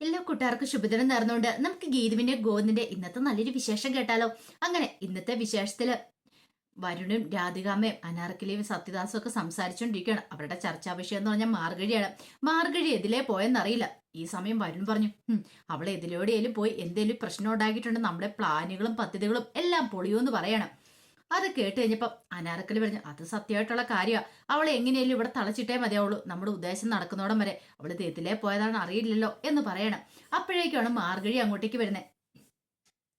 എല്ലാ കൂട്ടുകാർക്കും ശുഭദിനം നേർന്നുകൊണ്ട് നമുക്ക് ഗീതുവിന്റെ ഗോവിന്ദിന്റെ ഇന്നത്തെ നല്ലൊരു വിശേഷം കേട്ടാലോ? അങ്ങനെ ഇന്നത്തെ വിശേഷത്തിൽ വരുണും രാധികാമയും അനാർക്കിലെയും സത്യദാസും ഒക്കെ സംസാരിച്ചുകൊണ്ടിരിക്കുകയാണ് അവരുടെ ചർച്ചാ വിഷയം എന്ന് പറഞ്ഞാൽ മാർഗഴിയാണ്. മാർഗഴി എതിലേ പോയെന്നറിയില്ല. ഈ സമയം വരുൺ പറഞ്ഞു അവളെ അവൾ എതിലൂടെയും പോയി എന്തെങ്കിലും പ്രശ്നം ഉണ്ടാക്കിയിട്ടുണ്ട്. നമ്മുടെ പ്ലാനുകളും പദ്ധതികളും എല്ലാം പൊളിയോ എന്ന് പറയണം. അത് കേട്ട് കഴിഞ്ഞപ്പം അനാർക്കലി പറഞ്ഞു അത് സത്യമായിട്ടുള്ള കാര്യമാണ് അവൾ എങ്ങനെയല്ലോ ഇവിടെ തളച്ചിട്ടേ മതിയാവുള്ളൂ. നമ്മുടെ ഉദ്ദേശം നടക്കുന്നോടം വരെ അവൾ തേത്തിലേ പോയതാണ് അറിയില്ലല്ലോ എന്ന് പറയണം. അപ്പോഴേക്കാണ് മാർഗഴി അങ്ങോട്ടേക്ക് വരുന്നത്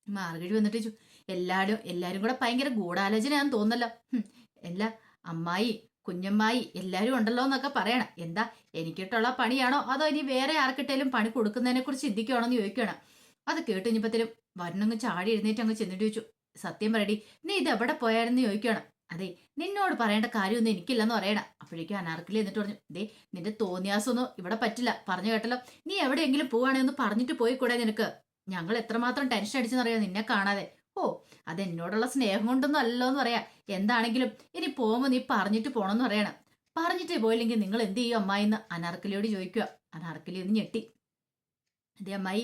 മാർഗഴി വന്നിട്ട് എല്ലാവരും എല്ലാവരും കൂടെ ഭയങ്കര ഗൂഢാലോചനയാന്ന് തോന്നല്ലോ എല്ലാ അമ്മായി കുഞ്ഞമ്മായി എല്ലാവരും ഉണ്ടല്ലോ എന്നൊക്കെ പറയണം. എന്താ എനിക്കിട്ടുള്ള പണിയാണോ? അതോ ഇനി വേറെ ആർക്കിട്ടേലും പണി കൊടുക്കുന്നതിനെ കുറിച്ച് ചിന്തിക്കുകയാണോ എന്ന് ചോദിക്കണം അത് കേട്ട് കഴിഞ്ഞപ്പത്തിനും വരണങ്ങ് ചാടി എഴുന്നേറ്റ് അങ്ങ് ചെന്നിട്ട് ചോദിച്ചു സത്യം പറയടി നീ ഇത് എവിടെ പോയായിരുന്നു ചോദിക്കണം അതെ നിന്നോട് പറയേണ്ട കാര്യമൊന്നും എനിക്കില്ലെന്ന് പറയണം. അപ്പോഴേക്കും അനാർക്കലി എന്നിട്ട് പറഞ്ഞു ദേ നിന്റെ തോന്നിയാസൊന്നും ഇവിടെ പറ്റില്ല. പറഞ്ഞു കേട്ടല്ലോ. നീ എവിടെയെങ്കിലും പോവാണെന്ന് പറഞ്ഞിട്ട് പോയി കൂടെ നിനക്ക്? ഞങ്ങൾ എത്രമാത്രം ടെൻഷൻ അടിച്ചെന്നറിയാം? നിന്നെ കാണാതെ. ഓ അത് എന്നോടുള്ള സ്നേഹം കൊണ്ടൊന്നും അല്ലല്ലോ എന്ന് പറയാം. എന്താണെങ്കിലും ഇനി പോകുമ്പോൾ നീ പറഞ്ഞിട്ട് പോണെന്ന് പറയണം. പറഞ്ഞിട്ട് പോയില്ലെങ്കിൽ നിങ്ങൾ എന്ത് ചെയ്യും അമ്മായി എന്ന് അനാർക്കലിയോട് ചോദിക്കുക അനാർക്കലി ഒന്ന് ഞെട്ടി. അതെ അമ്മായി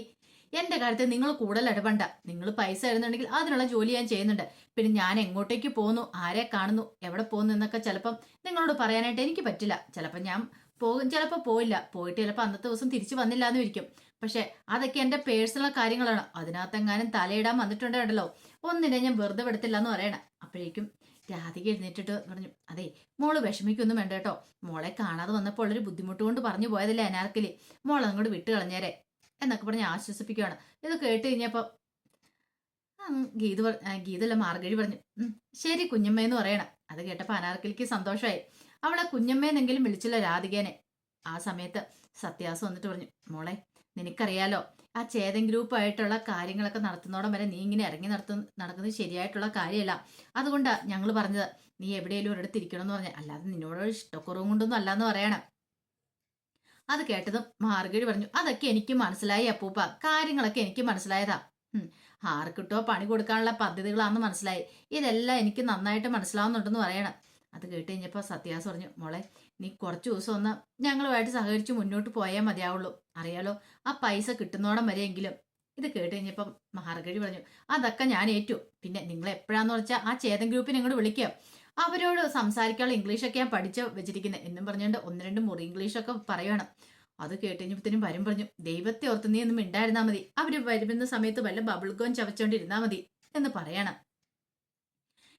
എന്റെ കാര്യത്തിൽ നിങ്ങൾ കൂടുതൽ ഇടപെണ്ട നിങ്ങൾ പൈസ തരുന്നുണ്ടെങ്കിൽ അതിനുള്ള ജോലി ഞാൻ ചെയ്യുന്നുണ്ട്. പിന്നെ ഞാൻ എങ്ങോട്ടേക്ക് പോകുന്നു? ആരെ കാണുന്നു? എവിടെ പോകുന്നു എന്നൊക്കെ ചിലപ്പം നിങ്ങളോട് പറയാനായിട്ട് എനിക്ക് പറ്റില്ല. ചിലപ്പോൾ ഞാൻ പോകും ചിലപ്പോൾ പോയില്ല. പോയിട്ട് ചിലപ്പോൾ അന്നത്തെ ദിവസം തിരിച്ചു വന്നില്ല എന്ന് ഇരിക്കും പക്ഷെ അതൊക്കെ എന്റെ പേഴ്സണൽ കാര്യങ്ങളാണ്. അതിനകത്തെങ്ങാനും തലയിടാൻ വന്നിട്ടുണ്ടല്ലോ ഒന്നിനെ ഞാൻ വെറുതെ വിടത്തില്ല എന്ന് പറയണം. അപ്പോഴേക്കും രാധിക എഴുന്നേറ്റിട്ട് പറഞ്ഞു അതെ മോൾ വിഷമിക്കൊന്നും വേണ്ട കേട്ടോ. മോളെ കാണാതെ വന്നപ്പോൾ ഉള്ളൊരു ബുദ്ധിമുട്ട് കൊണ്ട് പറഞ്ഞു പോയതല്ലേ അനാർക്കലി. മോൾ അങ്ങോട്ട് വിട്ട് കളഞ്ഞേരെ. എന്നൊക്കെ പറഞ്ഞ് ആശ്വസിപ്പിക്കുകയാണ് ഇത് കേട്ട് കഴിഞ്ഞപ്പോൾ ഗീത ഗീതല്ല മാർഗഴി പറഞ്ഞു ശരി കുഞ്ഞമ്മ എന്ന് പറയണം. അത് കേട്ടപ്പോൾ അനാർക്കലിക്ക് സന്തോഷമായി അവളെ കുഞ്ഞമ്മയെന്നെങ്കിലും വിളിച്ചില്ല രാധികേനെ. ആ സമയത്ത് സത്യാസം വന്നിട്ട് പറഞ്ഞു മോളെ നിനക്കറിയാലോ ആ ചേതൻ ഗ്രൂപ്പായിട്ടുള്ള കാര്യങ്ങളൊക്കെ നടത്തുന്നോടം വരെ നീ ഇങ്ങനെ ഇറങ്ങി നടത്തുന്ന നടക്കുന്നത് ശരിയായിട്ടുള്ള കാര്യമല്ല. അതുകൊണ്ടാ ഞങ്ങൾ പറഞ്ഞത് നീ എവിടെയെങ്കിലും ഒരിടത്ത് ഇരിക്കണം എന്ന് പറഞ്ഞ അല്ലാതെ നിന്നോട് ഇഷ്ടക്കുറവും കൊണ്ടൊന്നും അല്ലാന്ന് പറയണം. അത് കേട്ടതും മാർഗഴി പറഞ്ഞു അതൊക്കെ എനിക്ക് മനസ്സിലായി അപ്പൂപ്പ. കാര്യങ്ങളൊക്കെ എനിക്ക് മനസ്സിലായതാ. ആർക്കിട്ടോ പണി കൊടുക്കാനുള്ള പദ്ധതികളാണെന്ന് മനസ്സിലായി. ഇതെല്ലാം എനിക്ക് നന്നായിട്ട് മനസ്സിലാവുന്നുണ്ടെന്ന് പറയണം. അത് കേട്ട് കഴിഞ്ഞപ്പോൾ സത്യാസ് പറഞ്ഞു മോളെ നീ കുറച്ച് ദിവസം ഒന്ന് ഞങ്ങളുമായിട്ട് സഹകരിച്ച് മുന്നോട്ട് പോയാൽ മതിയാവുള്ളൂ. അറിയാലോ ആ പൈസ കിട്ടുന്നോടം വരെയെങ്കിലും. ഇത് കേട്ട് കഴിഞ്ഞപ്പം മാർഗഴി പറഞ്ഞു അതൊക്കെ ഞാൻ ഏറ്റു. പിന്നെ നിങ്ങൾ എപ്പോഴാന്ന് വെച്ചാൽ ആ ചേതൻ ഗ്രൂപ്പിനെ ഇങ്ങോട്ട് വിളിക്കുക അവരോട് സംസാരിക്കാനുള്ള ഇംഗ്ലീഷൊക്കെ ഞാൻ പഠിച്ച് വെച്ചിരിക്കുന്നത് എന്നും പറഞ്ഞുകൊണ്ട് ഒന്ന് രണ്ട് മുറി ഇംഗ്ലീഷൊക്കെ പറയണം. അത് കേട്ടുകഴിഞ്ഞപ്പത്തേനും വരും പറഞ്ഞു ദൈവത്തെ ഓർത്ത് നീ ഒന്നും മിണ്ടായിരുന്നാ മതി. അവർ വരുന്ന സമയത്ത് വല്ല ബബിൾ ഗോൻ ചവച്ചോണ്ടിരുന്നാ മതി എന്ന് പറയണം.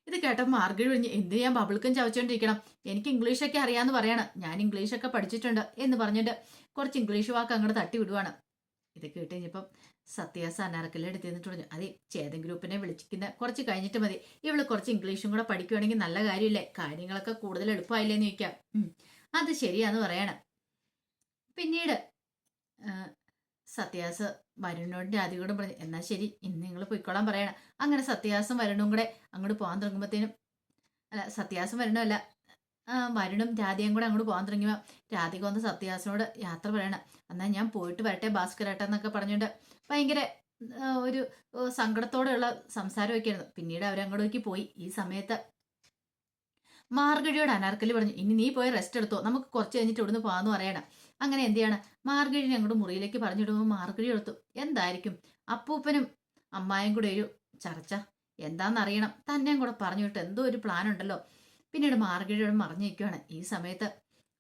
ഇത് കേട്ടപ്പോൾ മാർഗഴി പറഞ്ഞു എന്ത് ഞാൻ ബബിൾക്കും ചവച്ചോണ്ടിരിക്കണം? എനിക്ക് ഇംഗ്ലീഷൊക്കെ അറിയാമെന്ന് പറയണം. ഞാൻ ഇംഗ്ലീഷൊക്കെ പഠിച്ചിട്ടുണ്ട് എന്ന് പറഞ്ഞിട്ട് കുറച്ച് ഇംഗ്ലീഷ് വാക്ക് അങ്ങോട്ട് തട്ടി വിടുവാണ് ഇത് കേട്ട് സത്യാസ അനാർക്കല്ലെ എടുത്ത് എന്നിട്ട് പറഞ്ഞു അതെ ചേതൻ ഗ്രൂപ്പിനെ വിളിച്ചിരിക്കുന്ന കുറച്ച് കഴിഞ്ഞിട്ട് മതി. ഇവൾ കുറച്ച് ഇംഗ്ലീഷും കൂടെ പഠിക്കുവാണെങ്കിൽ നല്ല കാര്യമില്ലേ? കാര്യങ്ങളൊക്കെ കൂടുതൽ എളുപ്പമായില്ലേന്ന് ചോദിക്കാം. അത് ശരിയാന്ന് പറയണം. പിന്നീട് സത്യാസ് വരുണോടിന്റെ ആദ്യം കൂടെ പറഞ്ഞു എന്നാ ശരി ഇന്ന് നിങ്ങൾ പൊയ്ക്കോളാൻ പറയണം. അങ്ങനെ സത്യാസും വരുണും കൂടെ അങ്ങോട്ട് പോകാൻ തുടങ്ങുമ്പോഴത്തേനും അല്ല സത്യാസും വരുണും അല്ല ആ, വരുണും രാധികയും കൂടെ അങ്ങോട്ട് പോകാൻ തുടങ്ങിയപ്പോൾ രാധിക വന്ന് സത്യാസിനോട് യാത്ര പറയണം. എന്നാൽ ഞാൻ പോയിട്ട് വരട്ടെ ഭാസ്കരട്ടെ എന്നൊക്കെ പറഞ്ഞുകൊണ്ട് ഭയങ്കര ഒരു സങ്കടത്തോടെയുള്ള സംസാരമൊക്കെയായിരുന്നു പിന്നീട് അവരങ്ങോട്ടേക്ക് പോയി. ഈ സമയത്ത് മാർഗഴിയോട് അനാർക്കലി പറഞ്ഞു ഇനി നീ പോയി റെസ്റ്റ് എടുത്തോ. നമുക്ക് കുറച്ച് കഴിഞ്ഞിട്ട് ഇവിടുന്ന് പോകാന്ന് പറയണം. അങ്ങനെ എന്ത് ചെയ്യണം? മാർഗഴിനെ അങ്ങോട്ട് മുറിയിലേക്ക് പറഞ്ഞിടുമ്പോൾ മാർഗഴി എടുത്തു. എന്തായിരിക്കും? അപ്പൂപ്പനും അമ്മായും കൂടെ ഒരു ചർച്ച. എന്താണെന്നറിയണം തന്നെയും കൂടെ പറഞ്ഞു വിട്ട് എന്തോ ഒരു പ്ലാൻ ഉണ്ടല്ലോ. പിന്നീട് മാർഗഴിയോട് മറിഞ്ഞു നിൽക്കുകയാണ് ഈ സമയത്ത്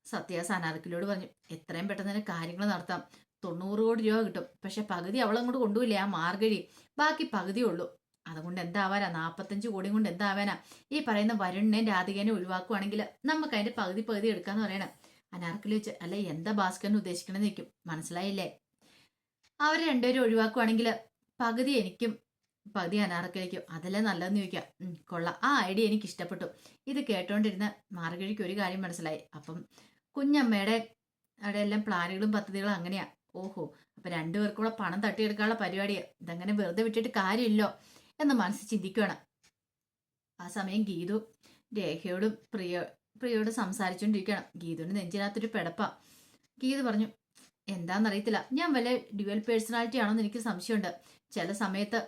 സത്യ അനാർക്കലിയോട് പറഞ്ഞു എത്രയും പെട്ടെന്ന് തന്നെ കാര്യങ്ങൾ നടത്താം. തൊണ്ണൂറ് കോടി രൂപ കിട്ടും. പക്ഷെ പകുതി അവളങ്ങോട്ട് കൊണ്ടുപോയില്ലേ ആ മാർഗഴി ബാക്കി പകുതി ഉള്ളൂ. അതുകൊണ്ട് എന്താവാനാ? നാൽപ്പത്തഞ്ച് കോടിയും കൊണ്ട് എന്താവാനാ? ഈ പറയുന്ന വരുണിനെ രാധികനെ ഒഴിവാക്കുവാണെങ്കിൽ നമുക്ക് അതിന്റെ പകുതി പകുതി എടുക്കാന്ന് പറയണം. അനാർക്കിൽ വെച്ച് അല്ല എന്താ ഭാസ്കരൻ ഉദ്ദേശിക്കണമെന്ന് നിൽക്കും മനസ്സിലായില്ലേ? അവർ രണ്ടുപേരും ഒഴിവാക്കുവാണെങ്കിൽ പകുതി എനിക്കും പകുതി അനാർക്കലിക്കും അതല്ലേ നല്ലതെന്ന് ചോദിക്കാം. ഉം, കൊള്ളാം. ആ ഐഡിയ എനിക്ക് ഇഷ്ടപ്പെട്ടു ഇത് കേട്ടോണ്ടിരുന്ന മാർഗഴിക്ക് ഒരു കാര്യം മനസ്സിലായി. അപ്പം കുഞ്ഞമ്മയുടെ അവിടെ എല്ലാം പ്ലാനുകളും പദ്ധതികളും അങ്ങനെയാ. ഓഹോ അപ്പൊ രണ്ടുപേർക്കുള്ള പണം തട്ടിയെടുക്കാനുള്ള പരിപാടിയാ. ഇതങ്ങനെ വെറുതെ വിട്ടിട്ട് കാര്യമില്ലോ എന്ന് മനസ്സ് ചിന്തിക്കുകയാണ് ആ സമയം ഗീതു രേഖയോടും പ്രിയ പ്രിയോട് സംസാരിച്ചുകൊണ്ടിരിക്കണം ഗീതുവിന് നെഞ്ചിനകത്തൊരു പെടപ്പ. ഗീതു പറഞ്ഞു എന്താണെന്നറിയത്തില്ല ഞാൻ വല്ല ഡ്യുവൽ പേഴ്സണാലിറ്റി ആണോ എന്ന് എനിക്ക് സംശയമുണ്ട്. ചില സമയത്ത്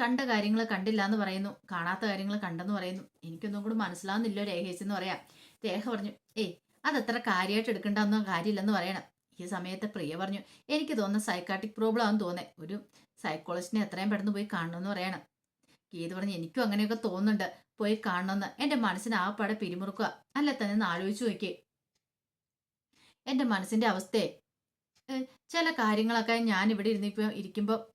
കണ്ട കാര്യങ്ങൾ കണ്ടില്ല എന്ന് പറയുന്നു. കാണാത്ത കാര്യങ്ങൾ കണ്ടെന്ന് പറയുന്നു. എനിക്കൊന്നും കൂടി മനസ്സിലാവുന്നില്ലോ രേഖേച്ചെന്ന് പറയാം. രേഖ പറഞ്ഞു ഏയ് അതത്ര കാര്യമായിട്ട് എടുക്കേണ്ടെന്നോ കാര്യമില്ലെന്ന് പറയണം. ഈ സമയത്ത് പ്രിയ പറഞ്ഞു എനിക്ക് തോന്നുന്ന സൈക്കാട്ടിക് പ്രോബ്ലം ആണെന്ന് തോന്നേ. ഒരു സൈക്കോളജിസ്റ്റിനെ എത്രയും പെട്ടെന്ന് പോയി കാണണമെന്ന് പറയണം. ഗീത പറഞ്ഞു എനിക്കും അങ്ങനെയൊക്കെ തോന്നുന്നുണ്ട്. പോയി കാണണമെന്ന് എന്റെ മനസ്സിന് ആ പടം പിരിമുറുക്കുക. അല്ല തന്നെ ഒന്ന് ആലോചിച്ചു നോക്കിയേ. എന്റെ മനസ്സിന്റെ അവസ്ഥയെ ചില കാര്യങ്ങളൊക്കെ ഞാൻ ഇവിടെ ഇരുന്നിപ്പോൾ ഇരിക്കുമ്പോൾ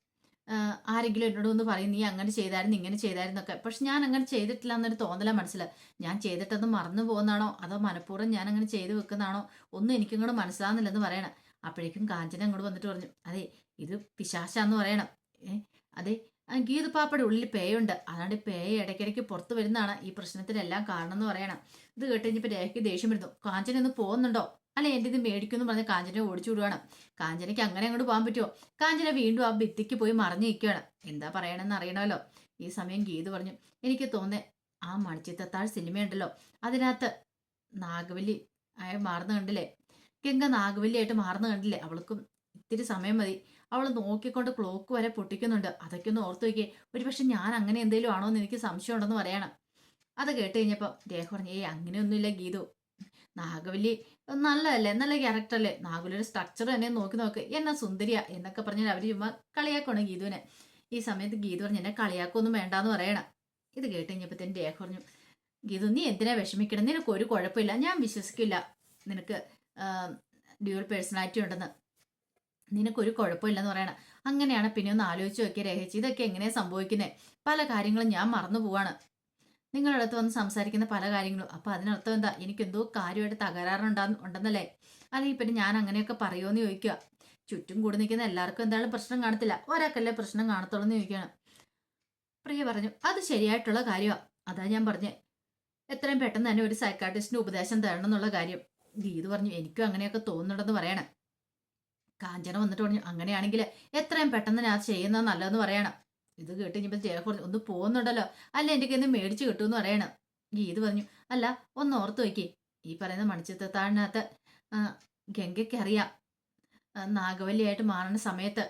ആരെങ്കിലും എന്നോട് ഒന്ന് പറയും നീ അങ്ങനെ ചെയ്തായിരുന്നു ഇങ്ങനെ ചെയ്തായിരുന്നൊക്കെ പക്ഷെ ഞാൻ അങ്ങനെ ചെയ്തിട്ടില്ല എന്നൊരു തോന്നല മനസ്സിൽ ഞാൻ ചെയ്തിട്ടത് മറന്നു പോകുന്നതാണോ? അതോ മനഃപൂർവം ഞാൻ അങ്ങനെ ചെയ്തു വെക്കുന്നതാണോ? ഒന്നും എനിക്കിങ്ങോട്ട് മനസ്സിലാവുന്നില്ലെന്ന് പറയണം. അപ്പോഴേക്കും കാഞ്ചന അങ്ങോട്ട് വന്നിട്ട് പറഞ്ഞു അതെ ഇത് പിശാശാന്ന് പറയണം. ഏ അതെ ഗീതു പാപ്പയുടെ ഉള്ളിൽ പേയുണ്ട്. അതാണ്ട് പേയ ഇടയ്ക്കിടയ്ക്ക് പുറത്തു വരുന്നതാണ് ഈ പ്രശ്നത്തിനെല്ലാം കാരണം എന്ന് പറയണം. ഇത് കേട്ട് കഴിഞ്ഞപ്പോൾ രേഖയ്ക്ക് ദേഷ്യം വരുന്നു. കാഞ്ചന ഒന്ന് പോകുന്നുണ്ടോ അല്ലെ എന്റെ ഇത് മേടിക്കുമെന്ന് പറഞ്ഞ് കാഞ്ചനെ ഓടിച്ചു വിടുവാണ്. കാഞ്ചനയ്ക്ക് അങ്ങനെ അങ്ങോട്ട് പോകാൻ പറ്റുമോ? കാഞ്ചന വീണ്ടും ആ ഭിത്തിക്ക് പോയി മറിഞ്ഞു നിൽക്കുകയാണ്. എന്താ പറയണമെന്ന് അറിയണമല്ലോ. ഈ സമയം ഗീതു പറഞ്ഞു എനിക്ക് തോന്നേ ആ മണിച്ചിത്തത്താഴ് സിനിമയുണ്ടല്ലോ. അതിനകത്ത് നാഗവല്ലി ആയ മാറുന്ന കണ്ടില്ലേ? ഗംഗ നാഗവല്ലിയായിട്ട് മാറുന്ന കണ്ടില്ലേ? അവൾക്കും ഇത്തിരി സമയം മതി. അവൾ നോക്കിക്കൊണ്ട് ക്ലോക്ക് വരെ പൊട്ടിക്കുന്നുണ്ട്. അതൊക്കെ ഒന്ന് ഓർത്തു വയ്ക്കേ ഒരുപക്ഷെ ഞാൻ അങ്ങനെ എന്തെങ്കിലും ആണോ എന്ന് എനിക്ക് സംശയം ഉണ്ടെന്ന് പറയണം. അത് കേട്ട് കഴിഞ്ഞപ്പോൾ രേഖ പറഞ്ഞു ഏയ് അങ്ങനെയൊന്നുമില്ല ഗീതു. നാഗവല്ലി നല്ലതല്ലേ? നല്ല ക്യാരക്ടർ അല്ലേ നാഗവല്ലിയുടെ സ്ട്രക്ചർ തന്നെ നോക്കി നോക്ക്. എന്നാ സുന്ദരിയാ എന്നൊക്കെ പറഞ്ഞാൽ അവർ ചുമ്മാ കളിയാക്കണം ഗീതുവിനെ. ഈ സമയത്ത് ഗീതു പറഞ്ഞു എന്നെ കളിയാക്കൊന്നും വേണ്ടാന്ന് പറയണം. ഇത് കേട്ട് തന്റെ രേഖ പറഞ്ഞു ഗീതു നീ എന്തിനാ വിഷമിക്കണം? നിനക്ക് ഒരു കുഴപ്പമില്ല. ഞാൻ വിശ്വസിക്കില്ല. നിനക്ക് ഡ്യൂൽ പേഴ്സണാലിറ്റി ഉണ്ടെന്ന്. നിനക്കൊരു കുഴപ്പമില്ലെന്ന് പറയണം. അങ്ങനെയാണ് പിന്നെ ഒന്ന് ആലോചിച്ച് നോക്കിയ രഹേച്ചി ഇതൊക്കെ എങ്ങനെയാ സംഭവിക്കുന്നത് പല കാര്യങ്ങളും ഞാൻ മറന്നു പോവാണ്. നിങ്ങളുടെ അടുത്ത് വന്ന് സംസാരിക്കുന്ന പല കാര്യങ്ങളും. അപ്പൊ അതിനർത്ഥം എന്താ? എനിക്കെന്തോ കാര്യമായിട്ട് തകരാറുണ്ടാ ഉണ്ടെന്നല്ലേ? അല്ലെങ്കിൽ പിന്നെ ഞാൻ അങ്ങനെയൊക്കെ പറയുമെന്ന് ചോദിക്കുക. ചുറ്റും കൂടി നിൽക്കുന്ന എല്ലാവർക്കും എന്തായാലും പ്രശ്നം കാണത്തില്ല. ഒരാൾക്കല്ലേ പ്രശ്നം കാണത്തുള്ളൂ എന്ന് ചോദിക്കുകയാണ്. പ്രിയ പറഞ്ഞു അത് ശരിയായിട്ടുള്ള കാര്യമാണ് അതാ ഞാൻ പറഞ്ഞേ. എത്രയും പെട്ടെന്ന് തന്നെ ഒരു സൈക്കാട്രിസ്റ്റിന് ഉപദേശം തരണം എന്നുള്ള കാര്യം. ഗീത് പറഞ്ഞു എനിക്കും അങ്ങനെയൊക്കെ തോന്നുന്നുണ്ടെന്ന് പറയണം. കാഞ്ചന വന്നിട്ട് പറഞ്ഞു അങ്ങനെയാണെങ്കിൽ എത്രയും പെട്ടെന്ന് ഞാൻ ചെയ്യുന്നത് നല്ലതെന്ന് പറയണം. ഇത് കേട്ട് ഇനിയിപ്പോൾ പറഞ്ഞു ഒന്ന് പോകുന്നുണ്ടല്ലോ അല്ല എന്റെ കയ്യിൽ നിന്ന് മേടിച്ച് കിട്ടുമെന്ന് പറയണം. ഗീത് പറഞ്ഞു അല്ല ഒന്ന് ഓർത്ത് വയ്ക്കേ ഈ പറയുന്ന മണിച്ചിത്രത്താഴിനകത്ത് ഗംഗയ്ക്ക് അറിയാം നാഗവല്ലിയായിട്ട് മാറുന്ന സമയത്ത്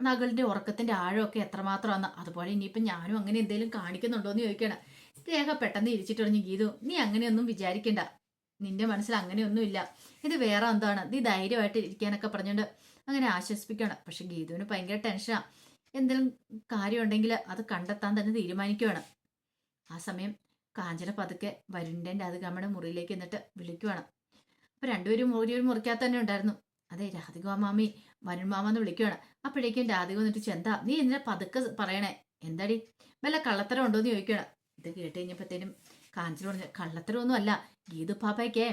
നകളുടെ ഉറക്കത്തിന്റെ ആഴമൊക്കെ എത്രമാത്രമാണ് അതുപോലെ ഇനിയിപ്പം ഞാനും അങ്ങനെ എന്തെങ്കിലും കാണിക്കുന്നുണ്ടോ എന്ന് ചോദിക്കണം. സ്നേഹ പെട്ടെന്ന് ഇരിച്ചിട്ട് പറഞ്ഞു ഗീതു നീ അങ്ങനെയൊന്നും വിചാരിക്കണ്ട. നിന്റെ മനസ്സിൽ അങ്ങനെയൊന്നുമില്ല. ഇത് വേറെ എന്താണ്? നീ ധൈര്യമായിട്ട് ഇരിക്കാനൊക്കെ പറഞ്ഞുകൊണ്ട് അങ്ങനെ ആശ്വസിപ്പിക്കണം. പക്ഷെ ഗീതുവിന് ഭയങ്കര ടെൻഷനാണ് എന്തെങ്കിലും കാര്യമുണ്ടെങ്കിൽ അത് കണ്ടെത്താൻ തന്നെ തീരുമാനിക്കുവാണ്. ആ സമയം കാഞ്ചന പതുക്കെ വരുണിന്റെ രാധികാമ്മയുടെ മുറിയിലേക്ക് എന്നിട്ട് വിളിക്കുവാണ്. അപ്പൊ രണ്ടുപേരും ഒരു ഒരു മുറിക്കകത്ത് തന്നെ ഉണ്ടായിരുന്നു. അതെ രാധിക മാമി വരുൺ മാമ എന്ന് വിളിക്കുവാണ്. അപ്പോഴേക്കും രാധിക എന്നിട്ട് ചെന്താ നീ എന്തിനാ പതുക്കെ പറയണേ? എന്താടി? വല്ല കള്ളത്തരം ഉണ്ടോ എന്ന് ചോദിക്കണം ഇത് കേട്ട് കഴിഞ്ഞപ്പോഴത്തേനും കാഞ്ചന പറഞ്ഞു കള്ളത്തരമൊന്നും അല്ല. ഗീതു പാപ്പയ്ക്കേ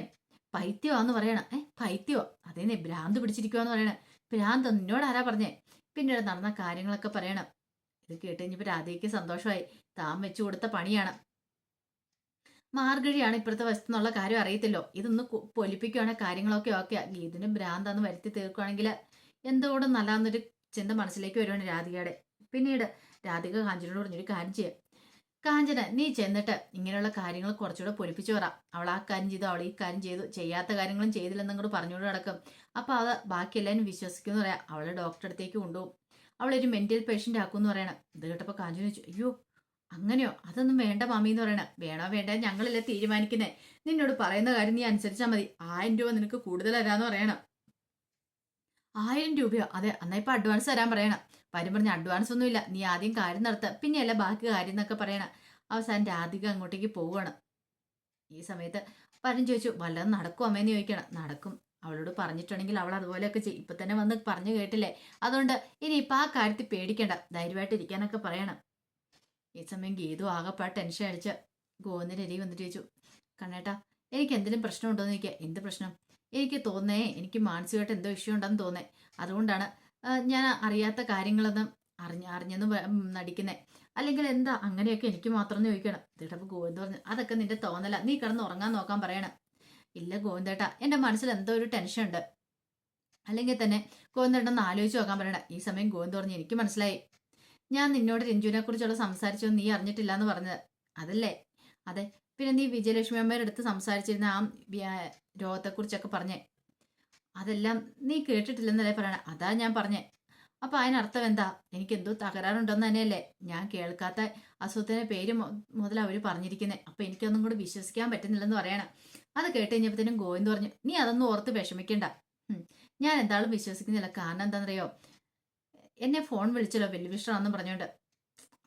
പൈത്യമാന്ന് പറയണം. ഏഹ് പൈത്യോ അതേന്നെ ഭ്രാന്ത് പിടിച്ചിരിക്കുവാന്ന് പറയണേ. ഭ്രാന്ത് നിന്നോട് ആരാ പറഞ്ഞേ? പിന്നീട് നടന്ന കാര്യങ്ങളൊക്കെ പറയണം. ഇത് കേട്ട് രാധയ്ക്ക് സന്തോഷമായി. താൻ വെച്ചു കൊടുത്ത പണിയാണ്. മാർഗഴിയാണ് ഇപ്പോഴത്തെ വസ്തു എന്നുള്ള കാര്യം അറിയത്തില്ലോ. ഇതൊന്ന് പൊലിപ്പിക്കുകയാണെങ്കിൽ കാര്യങ്ങളൊക്കെ ഓക്കെ ഗീതിന് ഭ്രാന്താന്ന് വരുത്തി തീർക്കുകയാണെങ്കിൽ എന്തുകൊണ്ടും നല്ലതെന്നൊരു ചിന്ത മനസ്സിലേക്ക് വരുവാണ് രാധികയുടെ. പിന്നീട് രാധിക കാഞ്ചനോട് പറഞ്ഞൊരു കാര്യം ചെയ്യാം. കാഞ്ചന നീ ചെന്നിട്ട് ഇങ്ങനെയുള്ള കാര്യങ്ങൾ കുറച്ചുകൂടെ പൊലിപ്പിച്ചു പറ. അവൾ ആ കാര്യം ചെയ്തു അവൾ ഈ കാര്യം ചെയ്തു. ചെയ്യാത്ത കാര്യങ്ങളും ചെയ്തില്ലെന്നും കൂടെ പറഞ്ഞുകൊണ്ട് നടക്കും. അപ്പൊ അത് ബാക്കി എല്ലാവരും വിശ്വസിക്കുന്നു പറയാം. അവളെ ഡോക്ടറെ അടുത്തേക്ക് കൊണ്ടുപോകും. അവളൊരു മെന്റൽ പേഷ്യന്റ് ആക്കുമെന്ന് പറയണം. ഇത് കേട്ടപ്പോൾ കാഞ്ചന ചോദിച്ചു അയ്യോ അങ്ങനെയോ? അതൊന്നും വേണ്ട മാമി എന്ന് പറയണ. വേണോ വേണ്ട. ഞങ്ങളല്ലേ തീരുമാനിക്കുന്നേ? നിന്നോട് പറയുന്ന കാര്യം നീ അനുസരിച്ചാൽ മതി. ആയിരം രൂപ നിനക്ക് കൂടുതൽ തരാന്ന് പറയണം. ആയിരം രൂപയോ? അതെ അന്നായിപ്പോ അഡ്വാൻസ് തരാൻ പറയണം. വരും പറഞ്ഞ അഡ്വാൻസ് ഒന്നുമില്ല. നീ ആദ്യം കാര്യം നടത്ത. പിന്നെയല്ല ബാക്കി കാര്യം എന്നൊക്കെ പറയണം. അവസാനം രാധിക അങ്ങോട്ടേക്ക് പോവുകയാണ് ഈ സമയത്ത് പറഞ്ഞു ചോദിച്ചു വല്ലതും നടക്കും അമ്മേന്ന് ചോദിക്കണം. നടക്കും. അവളോട് പറഞ്ഞിട്ടുണ്ടെങ്കിൽ അവൾ അതുപോലെയൊക്കെ ചെയ്യും. ഇപ്പൊ തന്നെ വന്ന് പറഞ്ഞു കേട്ടില്ലേ? അതുകൊണ്ട് ഇനി ഇപ്പൊ ആ കാര്യത്തിൽ പേടിക്കണ്ട. ധൈര്യമായിട്ട് ഇരിക്കാനൊക്കെ പറയണം. ഈ സമയം ഗീതു ആകെപ്പാ ടെൻഷൻ അടിച്ച് ഗോവിന്ദന്റെ അരി വന്നിട്ട് ചോദിച്ചു കണ്ണേട്ടാ എനിക്ക് എന്തെങ്കിലും പ്രശ്നമുണ്ടോ? എന്ന് ചോദിക്കുക എന്ത് പ്രശ്നം? എനിക്ക് തോന്നേ എനിക്ക് മാനസികമായിട്ട് എന്തോ ഇഷ്യൂ ഉണ്ടെന്ന് തോന്നേ അതുകൊണ്ടാണ് ഞാൻ അറിയാത്ത കാര്യങ്ങളൊന്നും അറിഞ്ഞ അറിഞ്ഞെന്ന് നടിക്കുന്നത് നടിക്കുന്നേ. അല്ലെങ്കിൽ എന്താ അങ്ങനെയൊക്കെ എനിക്ക് മാത്രം ചോദിക്കണം. ഇതിട്ടപ്പോൾ ഗോവിന്ദ് പറഞ്ഞു അതൊക്കെ നിന്റെ തോന്നല. നീ കിടന്ന് ഉറങ്ങാൻ നോക്കാൻ പറയണം. ഇല്ല ഗോവിന്ദേട്ടാ എന്റെ മനസ്സിൽ എന്തോ ഒരു ടെൻഷൻ ഉണ്ട്. അല്ലെങ്കിൽ തന്നെ ഗോവിന്ദേട്ടൊന്ന് ആലോചിച്ച് നോക്കാൻ പറയണം. ഈ സമയം ഗോവിന്ദ് പറഞ്ഞു എനിക്ക് മനസ്സിലായി. ഞാൻ നിന്നോട് രഞ്ജുവിനെ കുറിച്ചുള്ള സംസാരിച്ചോ നീ അറിഞ്ഞിട്ടില്ല എന്ന് പറഞ്ഞത്. അതല്ലേ? അതെ. പിന്നെ നീ വിജയലക്ഷ്മി അമ്മയുടെ അടുത്ത് സംസാരിച്ചിരുന്ന ആ രോഗത്തെക്കുറിച്ചൊക്കെ പറഞ്ഞേ. അതെല്ലാം നീ കേട്ടിട്ടില്ലെന്നല്ലേ പറയണേ? അതാ ഞാൻ പറഞ്ഞേ. അപ്പൊ അതിനർത്ഥം എന്താ? എനിക്ക് എന്തോ തകരാറുണ്ടെന്ന് തന്നെയല്ലേ? ഞാൻ കേൾക്കാത്ത അസുഖത്തിന്റെ പേര് മുതൽ അവർ പറഞ്ഞിരിക്കുന്നത് അപ്പൊ എനിക്കൊന്നും കൂടി വിശ്വസിക്കാൻ പറ്റുന്നില്ലെന്ന് പറയണം. അത് കേട്ട് കഴിഞ്ഞപ്പോഴത്തേനും ഗോവിന്ദ് പറഞ്ഞു നീ അതൊന്നും ഓർത്ത് വിഷമിക്കണ്ട. ഞാൻ എന്താളും വിശ്വസിക്കുന്നില്ല. കാരണം എന്താണെന്നറിയോ? എന്നെ ഫോൺ വിളിച്ചല്ലോ വെല്ലുവിഷ്ടാണെന്ന് പറഞ്ഞോണ്ട്.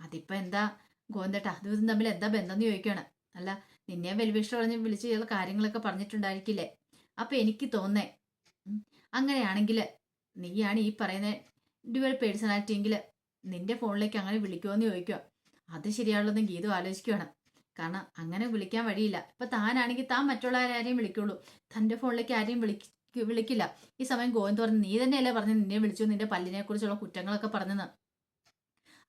അതിപ്പോ എന്താ? ഗോന്തേട്ട അതും ഇതും തമ്മിൽ എന്താ ബന്ധം എന്ന് ചോദിക്കുകയാണ് അല്ല നിന്നെ വെല്ലുവിഷ്ട പറഞ്ഞ് വിളിച്ച് ചില കാര്യങ്ങളൊക്കെ പറഞ്ഞിട്ടുണ്ടായിരിക്കില്ലേ? അപ്പൊ എനിക്ക് തോന്നേ അങ്ങനെയാണെങ്കിൽ നീയാണ് ഈ പറയുന്ന ഡ്യുവൽ പേഴ്സണാലിറ്റി എങ്കിൽ നിന്റെ ഫോണിലേക്ക് അങ്ങനെ വിളിക്കുമെന്ന് ചോദിക്കുക അത് ശരിയാണല്ലോ ഗീതു ആലോചിക്കുകയാണ് കാരണം അങ്ങനെ വിളിക്കാൻ വഴിയില്ല. ഇപ്പൊ താനാണെങ്കിൽ താൻ മറ്റുള്ളവരാരെയും വിളിക്കുള്ളൂ. തന്റെ ഫോണിലേക്ക് ആരെയും വിളിക്ക വിളിക്കില്ല. ഈ സമയം ഗോവിന്ദ് പറഞ്ഞു നീ തന്നെയല്ലേ പറഞ്ഞു നിന്നെ വിളിച്ചു നിന്റെ പല്ലിനെ കുറിച്ചുള്ള കുറ്റങ്ങളൊക്കെ പറഞ്ഞെന്ന്.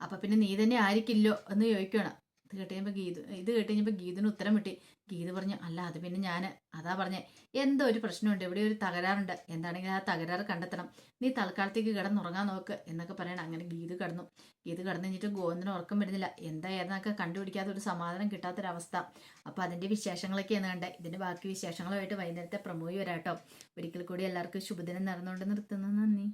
അപ്പൊ പിന്നെ നീ തന്നെ ആയിരിക്കില്ലോ എന്ന് ചോദിക്കുകയാണ് ഇത് കേട്ട് കഴിഞ്ഞപ്പോൾ ഗീതു ഇത് കേട്ട് കഴിഞ്ഞപ്പോൾ ഗീതിന് ഉത്തരം കിട്ടി. ഗീത് പറഞ്ഞു അല്ല അത് പിന്നെ ഞാൻ അതാ പറഞ്ഞേ. എന്തോ ഒരു പ്രശ്നമുണ്ട്. ഇവിടെ ഒരു തകരാറുണ്ട്. എന്താണെങ്കിലും ആ തകരാറ് കണ്ടെത്തണം. നീ തൽക്കാലത്തേക്ക് കിടന്നുറങ്ങാൻ നോക്ക് എന്നൊക്കെ പറയണം അങ്ങനെ ഗീത് കടന്നു. ഗീത് കടന്നു കഴിഞ്ഞിട്ട് ഗോവിന്ദന് ഉറക്കം വരുന്നില്ല. എന്താ ഏതെന്നൊക്കെ കണ്ടുപിടിക്കാത്ത ഒരു സമാധാനം കിട്ടാത്തൊരവസ്ഥ. അപ്പോൾ അതിന്റെ വിശേഷങ്ങളൊക്കെ എന്ന് കണ്ടത് ഇതിന്റെ ബാക്കി വിശേഷങ്ങളുമായിട്ട് വൈകുന്നേരത്തെ പ്രമോയി വരാട്ടോ. ഒരിക്കൽ കൂടി എല്ലാവർക്കും ശുഭദിനം നടന്നുകൊണ്ട് നിർത്തുന്നു. നന്ദി.